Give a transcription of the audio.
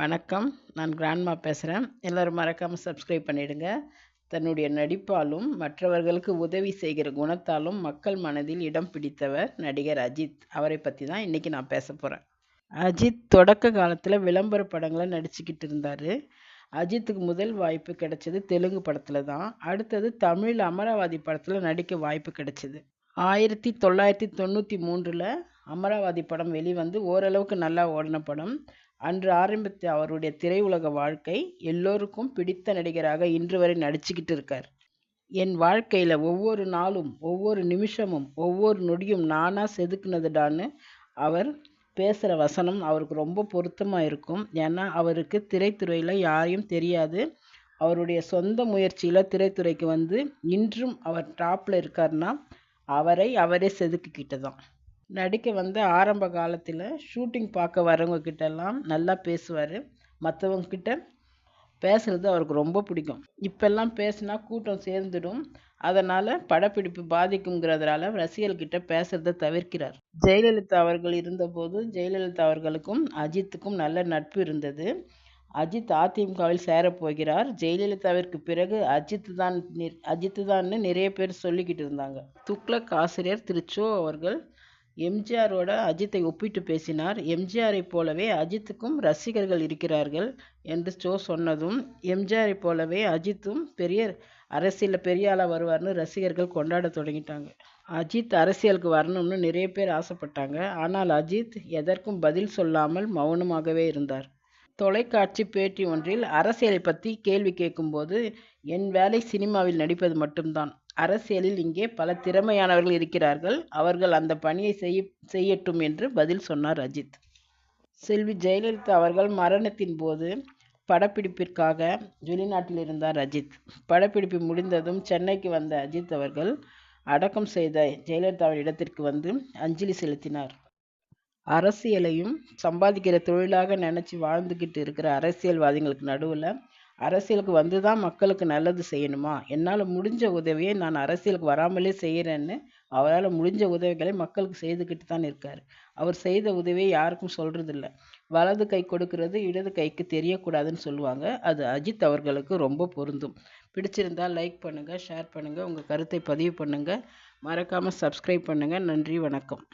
வணக்கம். நான் கிராண்ட்மா பேசுகிறேன் எல்லோரும் மறக்காமல் சப்ஸ்கிரைப் பண்ணிடுங்க. தன்னுடைய நடிப்பாலும் மற்றவர்களுக்கு உதவி செய்கிற குணத்தாலும் மக்கள் மனதில் இடம் பிடித்தவர் நடிகர் அஜித். அவரை பற்றி தான் இன்றைக்கி நான் பேச போகிறேன் அஜித் தொடக்க காலத்தில் விளம்பர படங்களை நடிச்சுக்கிட்டு இருந்தார். அஜித்துக்கு முதல் வாய்ப்பு கிடைச்சது தெலுங்கு படத்தில் தான். அடுத்தது தமிழ் அமராவதி படத்தில் நடிக்க வாய்ப்பு கிடைச்சிது. ஆயிரத்தி தொள்ளாயிரத்தி தொண்ணூற்றி மூன்றில் அமராவதி படம் வெளிவந்து ஓரளவுக்கு நல்லா ஓடின படம் அன்று ஆரம்பித்த அவருடைய திரையுலக வாழ்க்கை எல்லோருக்கும் பிடித்த நடிகராக இன்று வரை நடிச்சுக்கிட்டு இருக்கார். என் வாழ்க்கையில் ஒவ்வொரு நாளும் ஒவ்வொரு நிமிஷமும் ஒவ்வொரு நொடியும் நானாக செதுக்குனதுடான்னு அவர் பேசுகிற வசனம் அவருக்கு ரொம்ப பொருத்தமாக இருக்கும். ஏன்னா அவருக்கு திரைத்துறையில் யாரையும் தெரியாது. அவருடைய சொந்த முயற்சியில் திரைத்துறைக்கு வந்து இன்றும் அவர் டாப்பில் இருக்காருன்னா அவரை அவரே செதுக்கிக்கிட்டு தான் நடிக்க வந்து ஆரம்ப காலத்தில் ஷூட்டிங் பார்க்க வரவங்க கிட்டலாம் நல்லா பேசுவார். மற்றவங்க கிட்ட பேசுகிறது அவருக்கு ரொம்ப பிடிக்கும். இப்பெல்லாம் பேசினா கூட்டம் சேர்ந்துடும். அதனால் படப்பிடிப்பு பாதிக்குங்கிறதுனால ரசிகர்கிட்ட பேசுகிறத தவிர்க்கிறார். ஜெயலலிதா அவர்கள் இருந்தபோது ஜெயலலிதா அவர்களுக்கும் அஜித்துக்கும் நல்ல நட்பு இருந்தது. அஜித் அதிமுகவில் சேரப்போகிறார் ஜெயலலிதாவிற்கு பிறகு அஜித் தான் அஜித் தான்னு நிறைய பேர் சொல்லிக்கிட்டு இருந்தாங்க. துக்ளக் ஆசிரியர் திரு சோ அவர்கள் எம்ஜிஆரோட அஜித்தை ஒப்பிட்டு பேசினார். எம்ஜிஆரை போலவே அஜித்துக்கும் ரசிகர்கள் இருக்கிறார்கள் என்று சோ சொன்னதும் எம்ஜிஆரை போலவே அஜித்தும் பெரிய அரசியலில் பெரிய ஆளாக வருவார்னு ரசிகர்கள் கொண்டாட தொடங்கிட்டாங்க. அஜித் அரசியலுக்கு வரணும்னு நிறைய பேர் ஆசைப்பட்டாங்க. ஆனால் அஜித் எதற்கும் பதில் சொல்லாமல் மௌனமாகவே இருந்தார். தொலைக்காட்சி பேட்டி ஒன்றில் அரசியலை பற்றி கேள்வி கேட்கும்போது என் வேலை சினிமாவில் நடிப்பது மட்டும்தான். அரசியலில் இங்கே பல திறமையானவர்கள் இருக்கிறார்கள். அவர்கள் அந்த பணியை செய்ய செய்யட்டும் என்று பதில் சொன்னார் அஜித். செல்வி ஜெயலலிதா அவர்கள் மரணத்தின் போது படப்பிடிப்பிற்காக வெளிநாட்டில் இருந்தார் அஜித். படப்பிடிப்பு முடிந்ததும் சென்னைக்கு வந்த அஜித் அவர்கள் அடக்கம் செய்த ஜெயலலிதாவின் இடத்திற்கு வந்து அஞ்சலி செலுத்தினார். அரசியலையும் சம்பாதிக்கிற தொழிலாக நினச்சி வாழ்ந்துக்கிட்டு இருக்கிற அரசியல்வாதிகளுக்கு நடுவில் அரசியலுக்கு வந்து தான் மக்களுக்கு நல்லது செய்யணுமா? என்னால் முடிஞ்ச உதவியை நான் அரசியலுக்கு வராமலே செய்கிறேன்னு அவரால் முடிஞ்ச உதவிகளை மக்களுக்கு செய்துக்கிட்டு தான் இருக்கார். அவர் செய்த உதவியை யாருக்கும் சொல்கிறதில்ல வலது கை கொடுக்கறது இடது கைக்கு தெரியக்கூடாதுன்னு சொல்லுவாங்க. அது அஜித் அவர்களுக்கு ரொம்ப பொருந்தும். பிடிச்சிருந்தால் லைக் பண்ணுங்கள் ஷேர் பண்ணுங்கள் உங்கள் கருத்தை பதிவு பண்ணுங்கள் மறக்காமல் சப்ஸ்கிரைப் பண்ணுங்கள் நன்றி வணக்கம்.